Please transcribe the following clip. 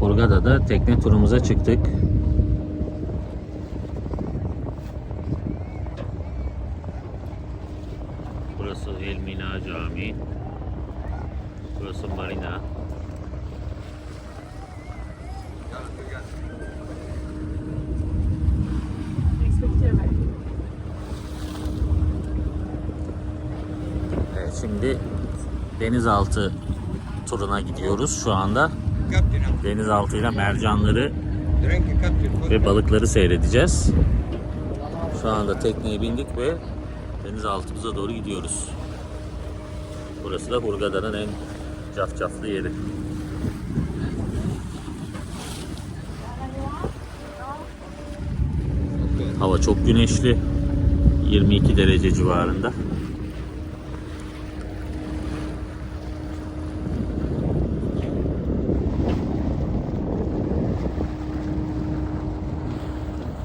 Hurgada'da tekne turumuza çıktık. Burası Elmina Camii. Burası Marina. Evet, şimdi denizaltı turuna gidiyoruz şu anda. Denizaltıyla mercanları ve balıkları seyredeceğiz. Şu anda tekneye bindik ve denizaltımıza doğru gidiyoruz. Burası da Hurgada'nın en cafcaflı yeri. Hava çok güneşli. 22 derece civarında.